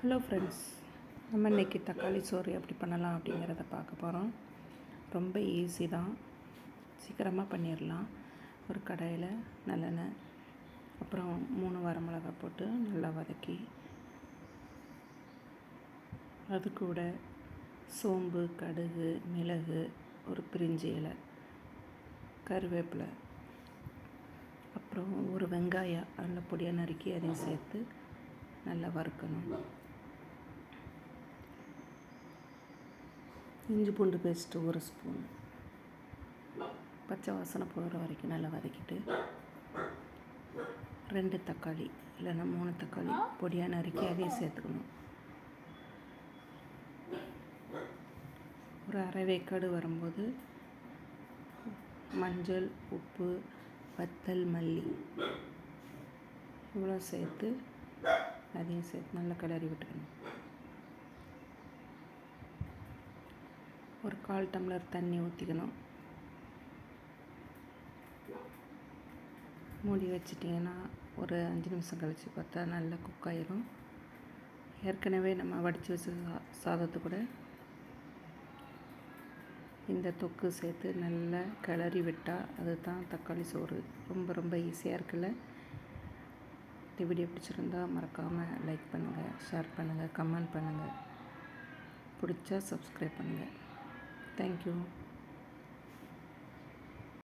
Hello friends நம்ம இன்றைக்கி தக்காளி சோறு எப்படி பண்ணலாம் அப்படிங்கிறத பார்க்க போகிறோம் ரொம்ப ஈஸி தான். சீக்கிரமாக பண்ணிடலாம் ஒரு கடையில் நல்லெண்ணெய் அப்புறம் மூணு வரமிளகா போட்டு நல்லா வதக்கி அது கூட சோம்பு கடுகு மிளகு ஒரு பிரிஞ்சி இலை கருவேப்பிலை அப்புறம் ஒரு வெங்காயம் நல்ல பொடியாக நறுக்கி அதையும் சேர்த்து நல்லா வறுக்கணும். இஞ்சி பூண்டு பேஸ்ட்டு ஒரு ஸ்பூன். பச்சை வாசனை போகிற வரைக்கும் நல்லா வதக்கிட்டு ரெண்டு தக்காளி இல்லைன்னா மூணு தக்காளி பொடியாக நறுக்கி அதையும் சேர்த்துக்கணும். ஒரு அரை வேக்காடு வரும்போது மஞ்சள் உப்பு வத்தல் மல்லி இவ்வளோ சேர்த்து அதையும் சேர்த்து நல்லா கிளறி விட்டுக்கணும். ஒரு கால் டம்ளர் தண்ணி ஊற்றிக்கணும் மூடி வச்சிட்டிங்கன்னா ஒரு அஞ்சு நிமிஷம் கழித்து பார்த்தா நல்லா குக் ஆயிரும். ஏற்கனவே நம்ம வடித்து வச்ச சா சாதத்தை கூட இந்த தொக்கு சேர்த்து நல்லா கிளறி விட்டால் அதுதான் தக்காளி சோறு. ரொம்ப ரொம்ப ஈஸியாக இருக்குல்ல? இந்த வீடியோ பிடிச்சிருந்தா மறக்காமல் லைக் பண்ணுங்கள் ஷேர் பண்ணுங்கள் கமெண்ட் பண்ணுங்கள் பிடிச்சா சப்ஸ்கிரைப் பண்ணுங்கள் ಥ್ಯಾಂಕ್ ಯು